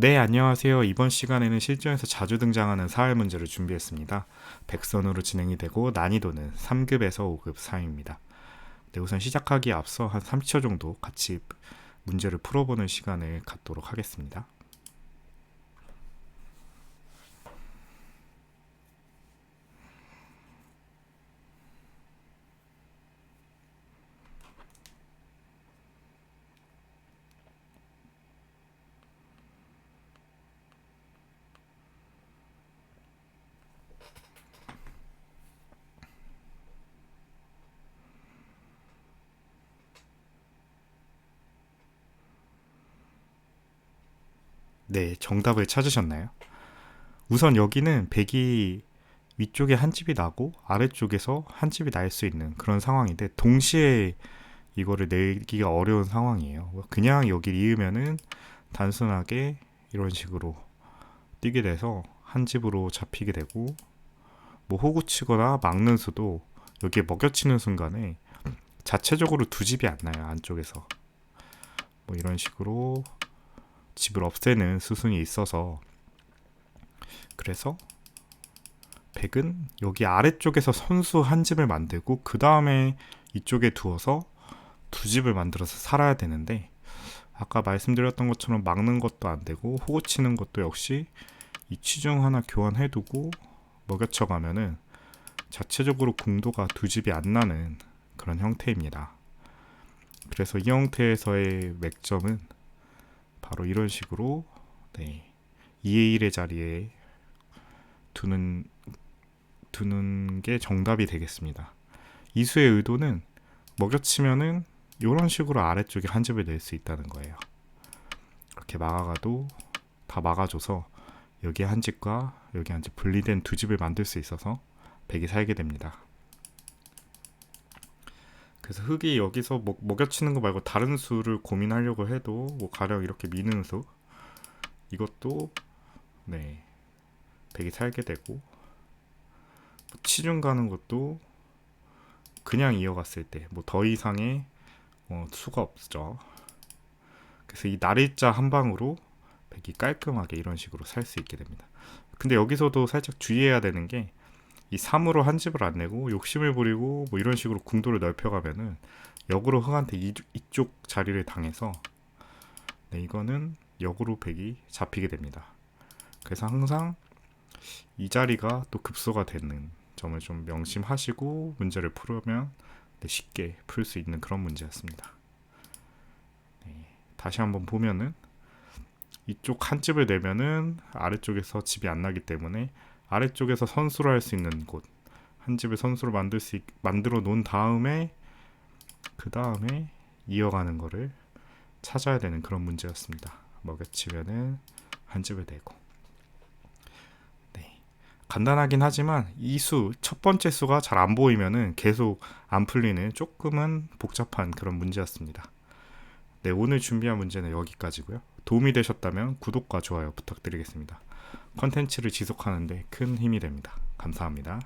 네, 안녕하세요. 이번 시간에는 실전에서 자주 등장하는 사회 문제를 준비했습니다. 백선으로 진행이 되고 난이도는 3급에서 5급 사이입니다. 네, 우선 시작하기에 앞서 한 30초 정도 같이 문제를 풀어보는 시간을 갖도록 하겠습니다. 네, 정답을 찾으셨나요? 우선 여기는 백이 위쪽에 한 집이 나고 아래쪽에서 한 집이 날 수 있는 그런 상황인데 동시에 이거를 내기가 어려운 상황이에요. 그냥 여기 이으면은 단순하게 이런 식으로 뛰게 돼서 한 집으로 잡히게 되고 뭐 호구 치거나 막는 수도 여기에 먹여치는 순간에 자체적으로 두 집이 안 나요 안쪽에서 뭐 이런 식으로 집을 없애는 수순이 있어서 그래서 백은 여기 아래쪽에서 선수 한 집을 만들고 그 다음에 이쪽에 두어서 두 집을 만들어서 살아야 되는데 아까 말씀드렸던 것처럼 막는 것도 안 되고 호구 치는 것도 역시 이 치중 하나 교환해두고 먹여쳐 가면은 자체적으로 궁도가 두 집이 안 나는 그런 형태입니다. 그래서 이 형태에서의 맥점은 바로 이런 식으로 네, 2의 1의 자리에 두는 두는 게 정답이 되겠습니다. 이수의 의도는 먹여치면은 이런 식으로 아래쪽에 한 집을 낼 수 있다는 거예요. 이렇게 막아가도 다 막아줘서 여기 한 집과 여기 한 집 분리된 두 집을 만들 수 있어서 백이 살게 됩니다. 그래서 흙이 여기서 먹, 먹여치는 거 말고 다른 수를 고민하려고 해도 뭐 가령 이렇게 미는 수 이것도 네 백이 살게 되고 뭐 치중 가는 것도 그냥 이어갔을 때 뭐 더 이상의 어, 수가 없죠. 그래서 이 날일자 한 방으로 백이 깔끔하게 이런 식으로 살 수 있게 됩니다. 근데 여기서도 살짝 주의해야 되는 게 이 3으로 한 집을 안 내고 욕심을 부리고 뭐 이런 식으로 궁도를 넓혀가면은 역으로 흥한테 이, 이쪽 자리를 당해서 네, 이거는 역으로 백이 잡히게 됩니다. 그래서 항상 이 자리가 또 급소가 되는 점을 좀 명심하시고 문제를 풀으면 네, 쉽게 풀 수 있는 그런 문제였습니다. 네, 다시 한번 보면은 이쪽 한 집을 내면은 아래쪽에서 집이 안 나기 때문에 아래쪽에서 선수로 할 수 있는 곳 한 집을 선수로 만들 수 있, 만들어 놓은 다음에 그 다음에 이어가는 거를 찾아야 되는 그런 문제였습니다. 먹여치면은 한 집을 내고 네 간단하긴 하지만 이 수 첫 번째 수가 잘 안 보이면은 계속 안 풀리는 조금은 복잡한 그런 문제였습니다. 네 오늘 준비한 문제는 여기까지고요. 도움이 되셨다면 구독과 좋아요 부탁드리겠습니다. 컨텐츠를 지속하는데 큰 힘이 됩니다. 감사합니다.